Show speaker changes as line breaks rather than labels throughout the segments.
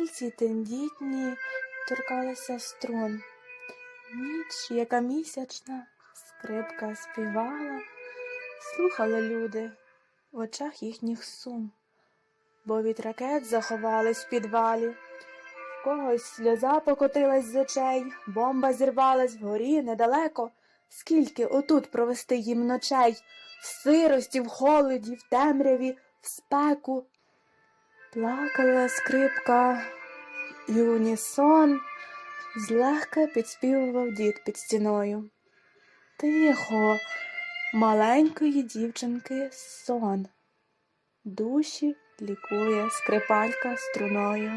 Пальці тендітні торкалися струн. Ніч, яка місячна, скрипка співала, слухали люди в очах їхніх сум, бо від ракет заховались в підвалі. В когось сльоза покотилась з очей, бомба зірвалась вгорі недалеко. Скільки отут провести їм ночей, в сирості, в холоді, в темряві, в спеку. Плакала скрипка і унісон злегка підспівував дід під стіною. Тихо, маленької дівчинки сон. Душі лікує скрипалька струною.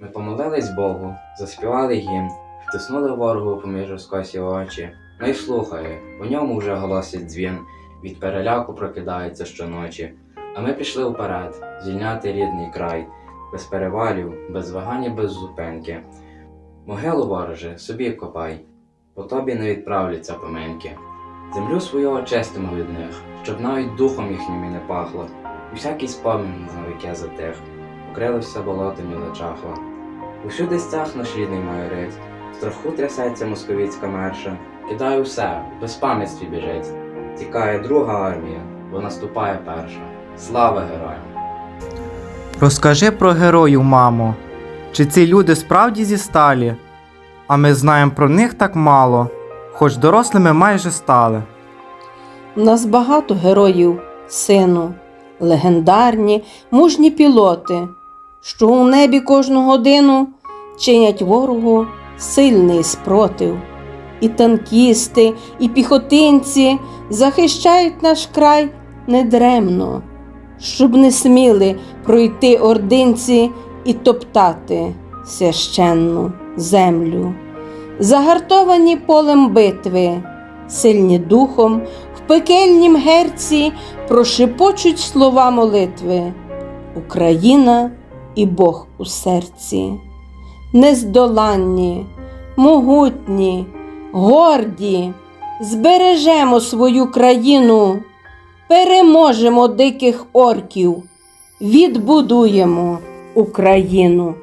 Ми помолились Богу, заспівали гімн, втиснули ворогу поміж розкосі очі. Ну й слухає, у ньому вже голосить дзвін, від переляку прокидається щоночі. А ми пішли вперед, звільняти рідний край, без перевалів, без вагань і без зупинки. Могилу вороже, собі копай, по тобі не відправляться поминки. Землю свою очистимо від них, щоб навіть духом їхнім і не пахло, і всякий спомін на віки затих, укрилося болотом і лечахло. Усюди стяг наш рідний майорить, страху трясеться московіцька мерша, кидає усе, в безпам'ятстві біжить. Тікає друга армія, бо наступає перша. Слава героям!
Розкажи про героїв, мамо. Чи ці люди справді зі сталі? А ми знаємо про них так мало, хоч дорослими майже стали.
У нас багато героїв, сину, легендарні, мужні пілоти, що у небі кожну годину чинять ворогу сильний спротив. І танкісти, і піхотинці захищають наш край недремно, щоб не сміли пройти ординці і топтати священну землю. Загартовані полем битви, сильні духом, в пекельнім герці прошепочуть слова молитви. Україна і Бог у серці, нездоланні, могутні, горді, збережемо свою країну, переможемо диких орків, відбудуємо Україну.